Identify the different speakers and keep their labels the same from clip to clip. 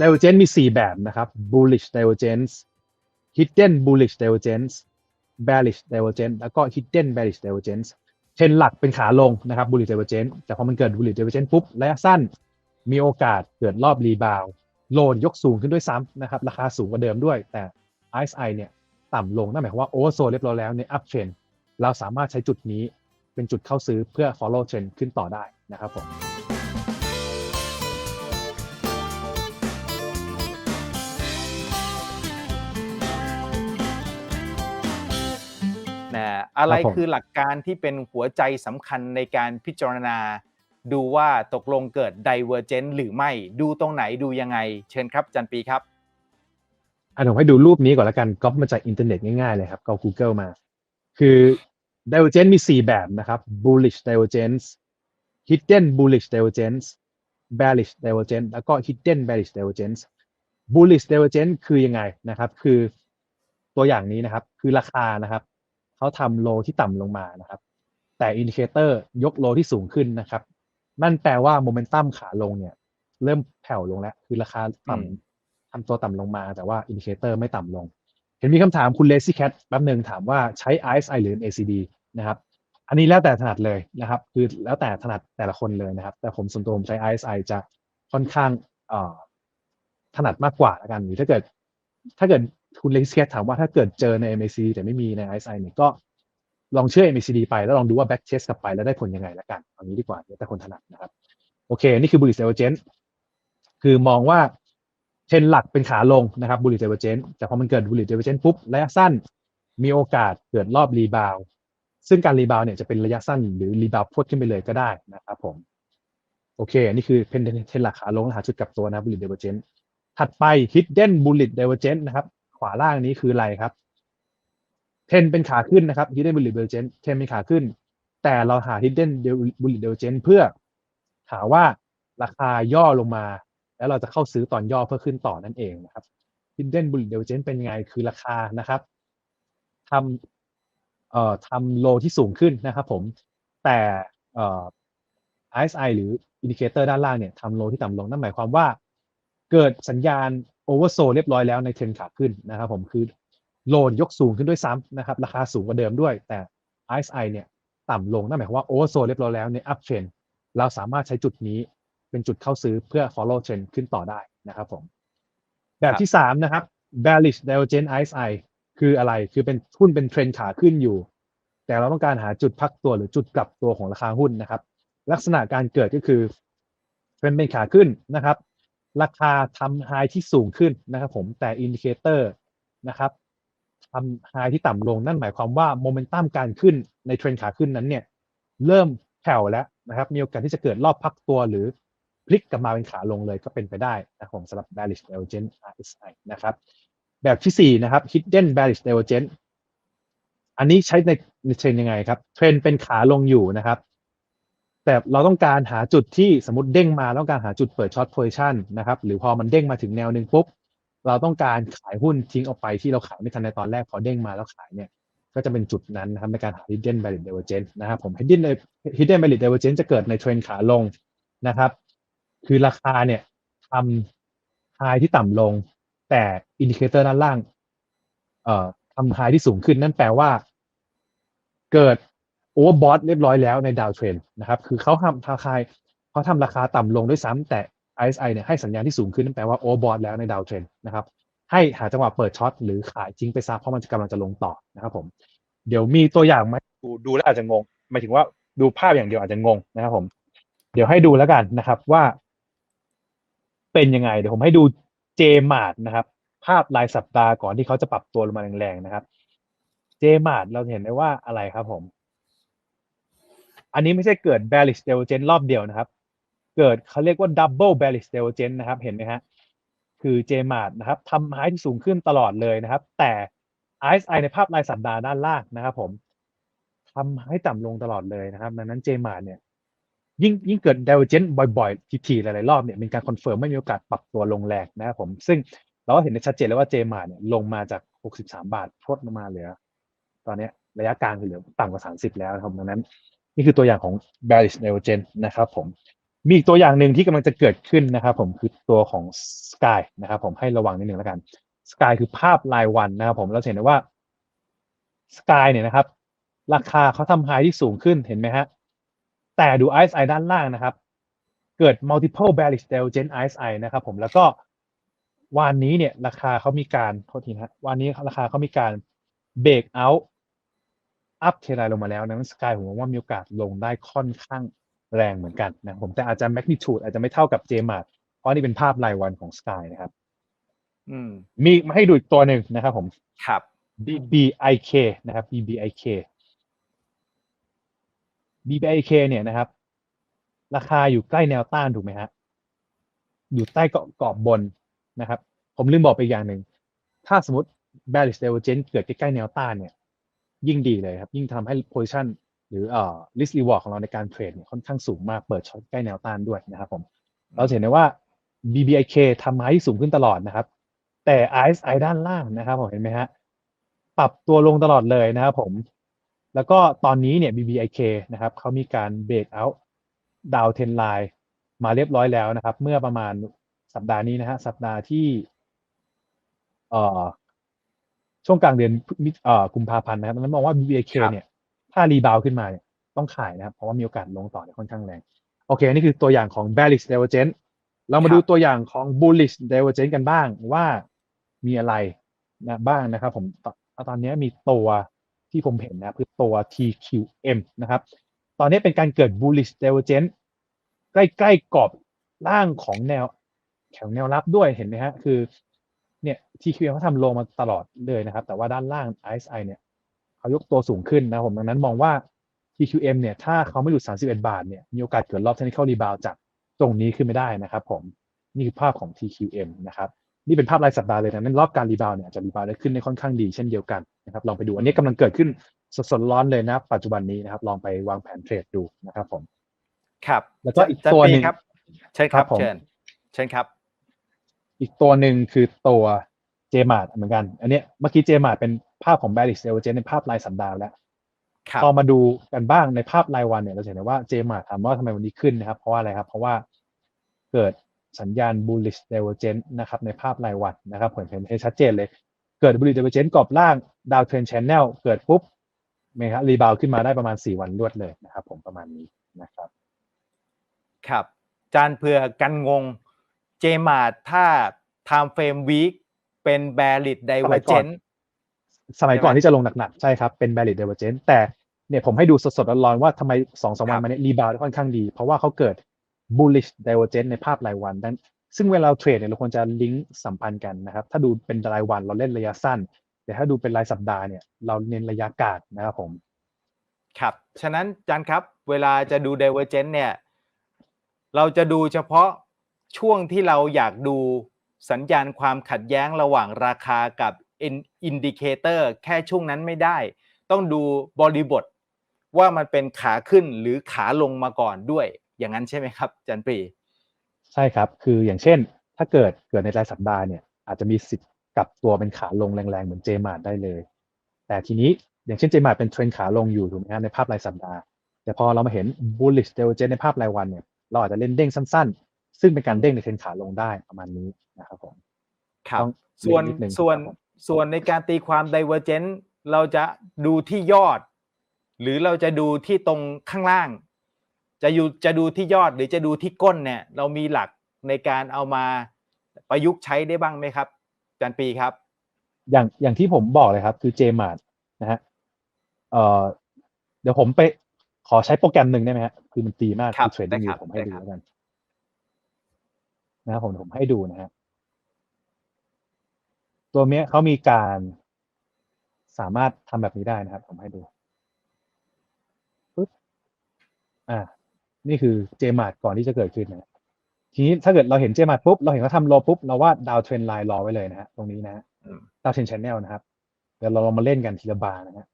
Speaker 1: divergence มี 4 แบบนะครับ bullish divergence hidden bullish divergence bearish divergence แล้วก็ hidden bearish divergence เทรนหลักเป็นขาลงนะครับ bullish divergence แต่พอมันเกิด bullish divergence ปุ๊บระยะสั้นมีโอกาสเกิดรอบรีบาวโลนยกสูงขึ้นด้วยซ้ำนะครับ ราคาสูงกว่าเดิมด้วย แต่ RSI เนี่ยต่ำลงนั่นหมายความว่า oversold เรียบร้อยแล้วใน up trend เราสามารถใช้จุดนี้เป็นจุดเข้าซื้อเพื่อ follow trend ขึ้นต่อได้นะครับผม
Speaker 2: อะไร
Speaker 1: ครับผม
Speaker 2: คือหลักการที่เป็นหัวใจสำคัญในการพิจารณา ดูว่าตกลงเกิด divergent หรือไม่ดูตรงไหนดูยังไง เชิญครับจันปีครับ
Speaker 1: อะผมให้ดูรูปนี้ก่อนแล้วกันก๊อปมาจากอินเทอร์เน็ตง่ายๆเลยครับก็ Google มา คือ divergence มี 4 แบบนะครับ bullish divergence hidden bullish divergence bearish divergence แล้วก็ hidden bearish divergence bullish divergence คือยังไงนะครับ คือตัวอย่างนี้นะครับ คือราคานะครับ เขาทำโลที่ต่ำลงมานะครับ แต่อินดิเคเตอร์ยกโลที่สูงขึ้นนะครับ นั่นแปลว่าโมเมนตัมขาลงเนี่ย เริ่มแผ่วลงแล้ว คือราคาต่
Speaker 2: อืมำ
Speaker 1: ทำตัวต่ำลงมา แต่ว่าอินดิเคเตอร์ไม่ต่ำลง เห็นมีคำถามคุณ Lazy Cat แป๊บหนึ่งถามว่าใช้ RSI หรือ ACD นะครับอันนี้แล้วแต่ถนัดเลยนะครับ คือแล้วแต่ถนัดแต่ละคนเลยนะครับ แต่ผมส่วนตัวผมใช้ RSI จะค่อนข้างเอ่อถนัดมากกว่าแล้วกันหรือถ้าเกิด ถ้าเกิด คุณ Lazy Cat ถามว่าถ้าเกิดเจอใน MACD แต่ไม่มีใน RSI เนี่ยก็ลองเชื่อ MACD ไปแล้วลองดูว่า back test กลับไปแล้วได้ผลยังไงละกันเอางี้ดีกว่าแล้วแต่คนถนัดนะครับ โอเค นี่คือ bullish divergence คือมองว่าเทรนหลักเป็นขาลงนะครับ bullish divergence แต่พอมันเกิด bullish divergence ปุ๊บระยะสั้นมีโอกาสเกิดรอบรีบาวซึ่งการรีบาวเนี่ยจะเป็นระยะสั้นหรือรีบาวพวดขึ้นไปเลยก็ได้นะครับผม โอเค นี่คือเป็นเทรนหลักขาลงหาจุดกลับตัวนะ bullish divergence ถัดไป hidden bullish divergence นะครับ ขวาล่างนี้คืออะไรครับ เทนเป็นขาขึ้นนะครับ hidden bullish divergence เทนเป็นขาขึ้น แต่เราหา hidden bullish divergence เพื่อหาว่าราคาย่อลงมา แล้วเราจะเข้าซื้อตอนย่อเพื่อขึ้นต่อนั่นเองนะครับ hidden bullish divergence เป็นยังไงคือราคานะครับทำเอ่อทำโลที่สูงขึ้นนะครับผม แต่เอ่อ RSI หรืออินดิเคเตอร์ด้านล่างเนี่ยทำโลที่ต่ำลงนั่นหมายความว่า เกิดสัญญาณ oversold เรียบร้อยแล้วในเทรนขาขึ้นนะครับผมคือโลนยกสูงขึ้นด้วยซ้ำนะครับ ราคาสูงกว่าเดิมด้วย แต่ RSI เนี่ยต่ำลงนั่นหมายความว่า oversold เรียบร้อยแล้วใน up trend เราสามารถใช้จุดนี้เป็นจุดเข้าซื้อเพื่อ follow trend ขึ้นต่อได้นะครับผมแบบที่สามนะครับ bearish divergence RSI คืออะไรคือเป็นหุ้นเป็นเทรนขาขึ้นอยู่ แต่เราต้องการหาจุดพักตัวหรือจุดกลับตัวของราคาหุ้นนะครับ ลักษณะการเกิดก็คือเทรนเป็นขาขึ้นนะครับ ราคาทำไฮที่สูงขึ้นนะครับผมแต่อินดิเคเตอร์นะครับทำไฮที่ต่ำลงนั่นหมายความว่าโมเมนตัมการขึ้นในเทรนขาขึ้นนั้นเนี่ยเริ่มแผ่วแล้วนะครับมีโอกาสที่จะเกิดรอบพักตัวหรือพลิกกลับมาเป็นขาลงเลยก็เป็นไปได้นะครับผมสำหรับ bearish divergence RSI นะครับ แบบที่สี่นะครับ hidden bearish divergence อันนี้ใช้ในในเทรนยังไงครับ เทรนเป็นขาลงอยู่นะครับ แต่เราต้องการหาจุดที่สมมติเด้งมาต้องการหาจุดเปิดช็อตโพซิชันนะครับหรือพอมันเด้งมาถึงแนวหนึ่งปุ๊บเราต้องการขายหุ้นทิ้งออกไปที่เราขายไม่ทันในตอนแรกพอเด้งมาแล้วขายเนี่ยก็จะเป็นจุดนั้นนะครับในการหา hidden bearish divergence นะครับผม hidden hidden bearish divergence จะเกิดในเทรนขาลงนะครับ คือราคาเนี่ยทำ high ที่ต่ำลง แต่อินดิเคเตอร์ด้านล่างเอ่อทำ high ที่สูงขึ้นนั่นแปลว่า เกิด โอเวอร์บอทเรียบร้อยแล้วในดาวเทรนนะครับ คือเขาทำราคาเขาทำราคาต่ำลงด้วยซ้ำแต่ RSI เนี่ยให้สัญญาณที่สูงขึ้นนั่นแปลว่าโอเวอร์บอทแล้วในดาวเทรนนะครับ ให้หาจังหวะเปิดช็อตหรือขายทิ้งไปซะเพราะมันจะกำลังจะลงต่อนะครับผม เดี๋ยวมีตัวอย่างไหมดูดูแล้วอาจจะงงหมายถึงว่าดูภาพอย่างเดียวอาจจะงงนะครับผม เดี๋ยวให้ดูแล้วกันนะครับว่า เป็นยังไง เดี๋ยวผมให้ดูเจมาร์นะครับ ภาพรายสัปดาห์ก่อนที่เขาจะปรับตัวลงมาแรงๆนะครับ เจมาร์เราเห็นได้ว่าอะไรครับผม อันนี้ไม่ใช่เกิด bearish divergence รอบเดียวนะครับ เกิดเขาเรียกว่า double bearish divergence นะครับ เห็นไหมฮะ คือเจมาร์นะครับทำไฮที่สูงขึ้นตลอดเลยนะครับ แต่ RSI ในภาพรายสัปดาห์ด้านล่างนะครับ ผมทำให้ต่ำลงตลอดเลยนะครับ ดังนั้นเจมาร์เนี่ยยิ่งยิ่งเกิด divergence บ่อยๆ ทีๆ หลายๆ รอบเนี่ยเป็นการคอนเฟิร์มไม่มีโอกาสปรับตัวลงแรงนะครับผม ซึ่งเราก็เห็นได้ชัดเจนเลยว่าเจมาเนี่ยลงมาจาก 63 บาทพรวดลงมาเหลือ ตอนนี้ระยะกลางคือเหลือต่ำกว่า 30 แล้วนะครับดังนั้น นี่คือตัวอย่างของ bearish divergence นะครับผมมีอีกตัวอย่างหนึ่งที่กำลังจะเกิดขึ้นนะครับผมคือตัวของ Sky นะครับผมให้ระวังนิดนึงแล้วกัน Sky คือภาพรายวันนะครับผมเราเห็นได้ว่า Sky เนี่ยนะครับ ราคาเขาทำไฮที่สูงขึ้นเห็นไหมฮะแต่ดู RSI ด้านล่างนะครับ เกิด multiple bearish divergence RSI นะครับผมแล้วก็วันนี้เนี่ยราคาเขามีการโทษทีนะฮะวันนี้ราคาเขามีการ break out อั พเทไลน์ลงมาแล้วนั้นสกายผมว่ามีโอกาสลงได้ค่อนข้างแรงเหมือนกันนะผมแต่อาจจะแมกนิทูดอาจจะไม่เท่ากับเจมาร์เพราะนี่เป็นภาพรายวันของสกายนะครับ
Speaker 2: อืม
Speaker 1: มีมาให้ดูอีกตัวหนึ่งนะครับผม
Speaker 2: ครับ
Speaker 1: BBIK นะครับ BBIK BBIK เนี่ยนะครับ ราคาอยู่ใกล้แนวต้านถูกไหมฮะอยู่ใต้เกาะเกาะบนนะครับ ผมลืมบอกไปอีกอย่างหนึ่ง ถ้าสมมติ bearish divergence เกิดใกล้ๆแนวต้านเนี่ย ยิ่งดีเลยครับ ยิ่งทำให้ position หรือเอ่อ risk reward ของเราในการเทรดเนี่ยค่อนข้างสูงมากเปิดช็อตใกล้แนวต้านด้วยนะครับผมเราจะเห็นได้ว่า BBIK ทำไม้ที่สูงขึ้นตลอดนะครับ แต่ RSI ด้านล่างนะครับผมเห็นไหมฮะปรับตัวลงตลอดเลยนะครับผม แล้วก็ตอนนี้เนี่ย BBIK นะครับเขามีการเบรกเอาดาวเทนไลน์มาเรียบร้อยแล้วนะครับ เมื่อประมาณสัปดาห์นี้นะฮะสัปดาห์ที่เอ่อ ช่วงกลางเดือนมิเอ่อกุมภาพันธ์นะครับดังนั้นมองว่า BBIK
Speaker 2: ครับ
Speaker 1: เนี่ยถ้ารีบาวขึ้นมาเนี่ยต้องขายนะครับ เพราะว่ามีโอกาสลงต่อเนี่ยค่อนข้างแรง โอเค นี่คือตัวอย่างของ bearish divergence เรามาดูตัวอย่างของ bullish divergence กันบ้างว่ามีอะไรนะบ้างนะครับ ผมตตอนนี้มีตัวที่ผมเห็นนะครับคือตัว TQM นะครับ ตอนนี้เป็นการเกิด bullish divergence ใกล้ๆกรอบล่างของแนวแถวแนวรับด้วยเห็นไหมฮะ คือ เนี่ย TQM เขาทำลงมาตลอดเลยนะครับ แต่ว่าด้านล่าง RSI เนี่ยเขายกตัวสูงขึ้นนะครับผมดังนั้นมองว่า TQM เนี่ยถ้าเขาไม่หลุด 31 บาทเนี่ยมีโอกาสเกิดรอบ technical rebound จากตรงนี้ขึ้นไม่ได้นะครับผมนี่คือภาพของ TQM นะครับนี่เป็นภาพรายสัปดาห์เลยนะนั้นรอบการรีบาวเนี่ยอาจจะรีบาวได้ขึ้นได้ค่อนข้างดีเช่นเดียวกันนะครับลองไปดูอันนี้กำลังเกิดขึ้นสดๆร้อนเลยนะ ปัจจุบันนี้นะครับ ลองไปวางแผนเทรดดูนะครับผม
Speaker 2: ครับ
Speaker 1: แล้วก็อีก
Speaker 2: จั
Speaker 1: ตัว
Speaker 2: ปี
Speaker 1: หนึ่ง
Speaker 2: ครับ เชิญค
Speaker 1: ครั
Speaker 2: รับบ
Speaker 1: ผม
Speaker 2: เชิญเชิญครับ
Speaker 1: อีกตัวหนึ่งคือตัว JMart เหมือนกัน อันเนี้ยเมื่อกี้ JMart เป็นภาพของ bearish divergence ในภาพรายสัปดาห์แล้ว
Speaker 2: ครับ
Speaker 1: พอมาดูกันบ้างในภาพรายวันเนี่ยเราจะเห็นได้ว่า JMart ถามว่าทำไมวันนี้ขึ้นนะครับ เพราะว่าอะไรครับ เพราะว่าเกิดสัญญาณ bullish divergence นะครับในภาพรายวันนะครับผมเห็นให้ชัดเจนเลย เกิด bullish divergence กรอบล่างดาวเทรน channel เกิดปุ๊บเมครับรีบาวขึ้นมาได้ประมาณ 4 วันรวดเลยนะครับ ผมประมาณนี้นะครับ
Speaker 2: ครับ จานเผื่อกันงง เจมาร์ถ้า time frame week เป็น bearish
Speaker 1: สมัยก่อน
Speaker 2: divergence
Speaker 1: สมัยก่อน
Speaker 2: ใช่ไหม
Speaker 1: ที่จะลงหนักๆ ใช่ครับ เป็น bearish divergence แต่เนี่ยผมให้ดูสดๆ ร้อนๆ ว่าทำไมสองสามวัน
Speaker 2: ครับ
Speaker 1: มาเนี่ยรีบาวได้ค่อนข้างดี เพราะว่าเขาเกิด bullish divergence ในภาพรายวันดังซึ่งเวลาเราเทรดเนี่ยเราควรจะลิงก์สัมพันธ์กันนะครับ ถ้าดูเป็นรายวันเราเล่นระยะสั้น แต่ถ้าดูเป็นรายสัปดาห์เนี่ยเราเน้นระยะกาดนะครับผม
Speaker 2: ครับ ฉะนั้นจานครับ เวลาจะดู divergence เนี่ย เราจะดูเฉพาะ ช่วงที่เราอยากดูสัญญาณความขัดแย้งระหว่างราคากับอินดิเคเตอร์แค่ช่วงนั้นไม่ได้ ต้องดูบริบทว่ามันเป็นขาขึ้นหรือขาลงมาก่อนด้วย อย่างนั้นใช่ไหมครับจันปรี
Speaker 1: ใช่ครับคืออย่างเช่น ถ้าเกิดเกิดในรายสัปดาห์เนี่ย อาจจะมีสิทธิ์กลับตัวเป็นขาลงแรงๆ เหมือนเจมาร์ได้เลย แต่ทีนี้อย่างเช่นเจมาร์เป็นเทรนขาลงอยู่ถูกไหมฮะในภาพรายสัปดาห์ แต่พอเรามาเห็น bullish divergence ในภาพรายวันเนี่ยเราอาจจะเล่นเด้งสั้นๆ ซึ่งเป็นการเด้งในเทรนขาลงได้ประมาณนี้นะครับผม
Speaker 2: ครับ
Speaker 1: ต้อง
Speaker 2: ส่วน
Speaker 1: เรียนนิดนึง
Speaker 2: ส่วน
Speaker 1: ครับผม
Speaker 2: ส่วนในการตีความ divergence เราจะดูที่ยอด หรือเราจะดูที่ตรงข้างล่าง จะอยู่จะดูที่ยอดหรือจะดูที่ก้นเนี่ย เรามีหลักในการเอามาประยุกต์ใช้ได้บ้างไหมครับจันปีครับ
Speaker 1: อย่างอย่างที่ผมบอกเลยครับ คือ JMart นะฮะเอ่อเดี๋ยวผมไปขอใช้โปรแกรมหนึ่งได้ไหมฮะคือมันตีมาก
Speaker 2: ครับ
Speaker 1: คือ Trading
Speaker 2: ได้ค
Speaker 1: View
Speaker 2: รับ
Speaker 1: ผมให้
Speaker 2: ได้
Speaker 1: ดู
Speaker 2: ครับ
Speaker 1: แล้วกัน นะครับผมผมให้ดูนะฮะตัวเนี้ยเขามีการสามารถทำแบบนี้ได้นะครับ ผมให้ดูปึ๊บอ่า นี่คือ JMart ก่อนที่จะเกิดขึ้นนะทีนี้ถ้าเกิดเราเห็น JMart ปุ๊บ เราเห็นเขาทำโลปุ๊บ เราวาดดาวเทรนไลน์รอไว้เลยนะฮะตรงนี้นะฮะ
Speaker 2: อืม
Speaker 1: ดาวเทรนชแนลนะครับ เดี๋ยวเราลองมาเล่นกันทีละบาร์นะฮะ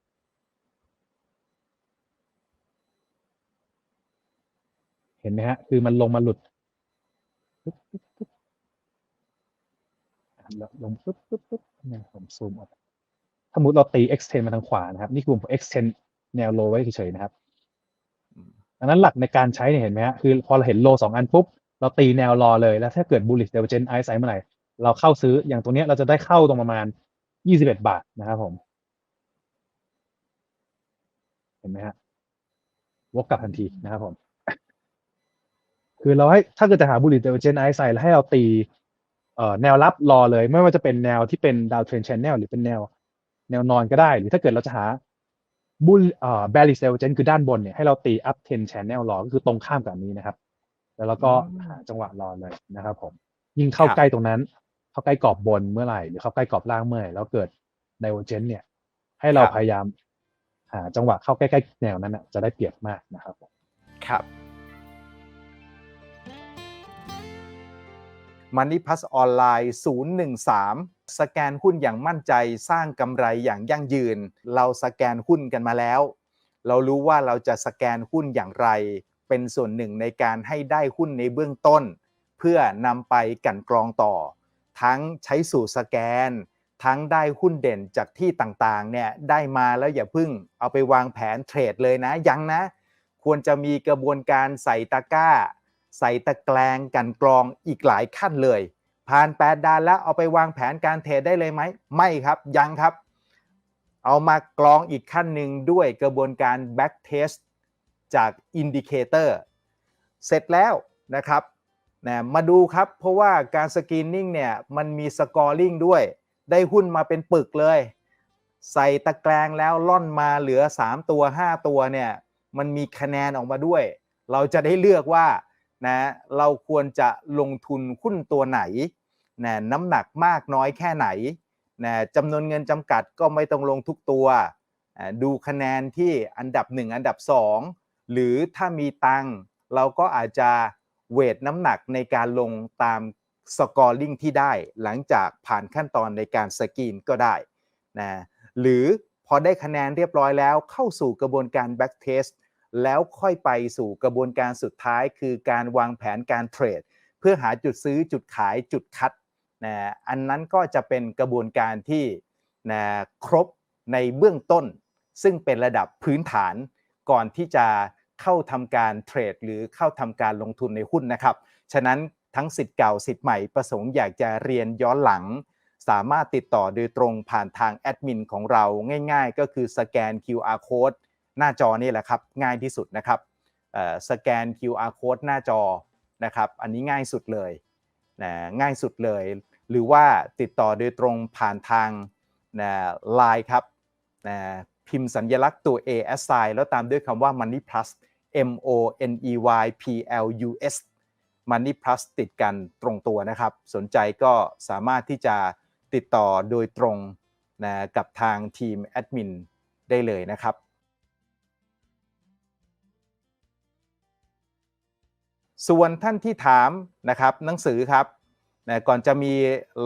Speaker 1: เห็นไหมฮะ คือมันลงมาหลุด ปึ๊บปึ๊บปึ๊บอะแล้วลงปึ๊บปึ๊บปึ๊บเนี่ยผมซูมออกถ้ามุติเราตี extend มาทางขวานะครับ นี่คือผม extend แนวโลไว้เฉยๆนะครับ
Speaker 2: อืม
Speaker 1: ดังนั้นหลักในการใช้เนี่ยเห็นไหมฮะคือพอเราเห็นโลสองอันปุ๊บ เราตีแนวรอเลย แล้วถ้าเกิด bullish divergence ice size เมื่อไหร่เราเข้าซื้ออย่างตรงเนี้ยเราจะได้เข้าตรงประมาณ21บาทนะครับผม เห็นไหมฮะวกกลับทันทีนะครับผม คือเราให้ถ้าเกิดจะหา bullish divergence ice size แล้วให้เราตีเอ่อแนวรับรอเลย ไม่ว่าจะเป็นแนวที่เป็น down trend channel หรือเป็นแนว แนวนอนก็ได้ หรือถ้าเกิดเราจะหา bull เอ่อ bearish divergence คือด้านบนเนี่ยให้เราตี up trend channel รอก็คือตรงข้ามกับอันนี้นะครับ แล้วเราก็
Speaker 2: อืม
Speaker 1: หาจังหวะรอเลยนะครับ ผม ยิ่งเข้า
Speaker 2: ครับ
Speaker 1: ใกล้ตรงนั้น เข้าใกล้กรอบบนเมื่อไหร่หรือเข้าใกล้กรอบล่างเมื่อไหร่แล้วเกิด divergence เนี่ย ให้เราพยายามหาจังหวะเข้าใกล้ๆแนวนั้นนะจะได้เปรียบมากนะครับผม
Speaker 2: ครับ Money Plus ออนไลน์013 สแกนหุ้นอย่างมั่นใจสร้างกำไรอย่างยั่งยืน เราสแกนหุ้นกันมาแล้ว เรารู้ว่าเราจะสแกนหุ้นอย่างไร เป็นส่วนหนึ่งในการให้ได้หุ้นในเบื้องต้น เพื่อนำไปกันกรองต่อ ทั้งใช้สูตรสแกน ทั้งได้หุ้นเด่นจากที่ต่างๆเนี่ยได้มาแล้วอย่าเพึ่งเอาไปวางแผนเทรดเลยนะยังนะ ควรจะมีกระบวนการใส่ตะกร้า ใส่ตะแกรงกันกรองอีกหลายขั้นเลย ผ่าน 8ดานแล้วเอาไปวางแผนการเทรดได้เลยไหมไม่ครับยังครับ เอามากรองอีกขั้นหนึ่งด้วยกระบวนการ back test จาก indicator เสร็จแล้วนะครับนะมาดูครับ เพราะว่าการสกรีนนิ่งเนี่ยมันมีสกอร์ลิงด้วย ได้หุ้นมาเป็นปึกเลย ใส่ตะแกรงแล้วล่อนมาเหลือ 3 ตัว 5 ตัวเนี่ยมันมีคะแนนออกมาด้วย เราจะได้เลือกว่า นะเราควรจะลงทุนหุ้นตัวไหนนะน้ำหนักมากน้อยแค่ไหนนะจำนวนเงินจำกัดก็ไม่ต้องลงทุกตัวดูคะแนนที่อันดับ 1 อันดับ 2 หรือถ้ามีตังเราก็อาจจะเวทน้ำหนักในการลงตามสกอร์ลิงที่ได้หลังจากผ่านขั้นตอนในการสกรีนก็ได้นะหรือพอได้คะแนนเรียบร้อยแล้วเข้าสู่กระบวนการ back test แล้วค่อยไปสู่กระบวนการสุดท้ายคือการวางแผนการเทรด เพื่อหาจุดซื้อจุดขายจุดคัดนะอันนั้นก็จะเป็นกระบวนการที่นะครบในเบื้องต้น ซึ่งเป็นระดับพื้นฐานก่อนที่จะเข้าทำการเทรด หรือเข้าทำการลงทุนในหุ้นนะครับ ฉะนั้นทั้งสิทธิ์เก่าสิทธิ์ใหม่ประสงค์อยากจะเรียนย้อนหลัง สามารถติดต่อโดยตรงผ่านทางแอดมินของเราง่ายๆ ก็คือสแกน QR code หน้าจอนี่แหละครับง่ายที่สุดนะครับสแกน QR code หน้าจอนะครับอันนี้ง่ายสุดเลยนะง่ายสุดเลย หรือว่าติดต่อโดยตรงผ่านทางนะไลน์ครับนะพิมพ์สัญลักษณ์ตัว A s i g n แล้วตามด้วยคำว่า Money Plus M O N E Y P L U S Money Plus ติดกันตรงตัวนะครับ สนใจก็สามารถที่จะติดต่อโดยตรงนะกับทางทีมแอดมินได้เลยนะครับ ส่วนท่านที่ถามนะครับหนังสือครับนะก่อนจะมี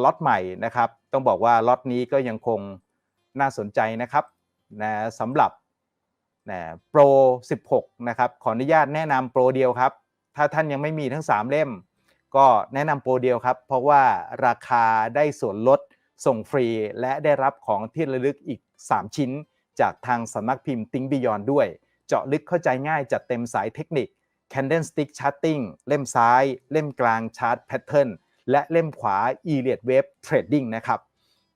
Speaker 2: ล็อตใหม่นะครับ ต้องบอกว่าล็อตนี้ก็ยังคงน่าสนใจนะครับนะสำหรับนะโปร 16 นะครับ ขออนุญาตแนะนำโปรเดียวครับ ถ้าท่านยังไม่มีทั้ง 3 เล่ม ก็แนะนำโปรเดียวครับ เพราะว่าราคาได้ส่วนลดส่งฟรี และได้รับของที่ระลึกอีก 3 ชิ้น จากทางสำนักพิมพ์ Think Beyond ด้วย เจาะลึกเข้าใจง่ายจัดเต็มสายเทคนิค Candlestick Charting เล่มซ้าย เล่มกลาง Chart Pattern และเล่มขวา e l i o t Wave Trading นะครับ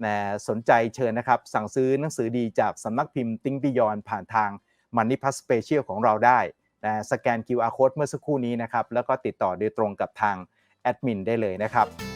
Speaker 2: นะสนใจเชิญนะครับ สั่งซื้อหนังสือดีจากสำนักพิมพ์ Think Beyond ผ่านทาง Money Plus Special ของเราได้นะสแกน QR Code เมื่อสักครู่นี้นะครับ แล้วก็ติดต่อโดยตรงกับทางแอดมินได้เลยนะครับ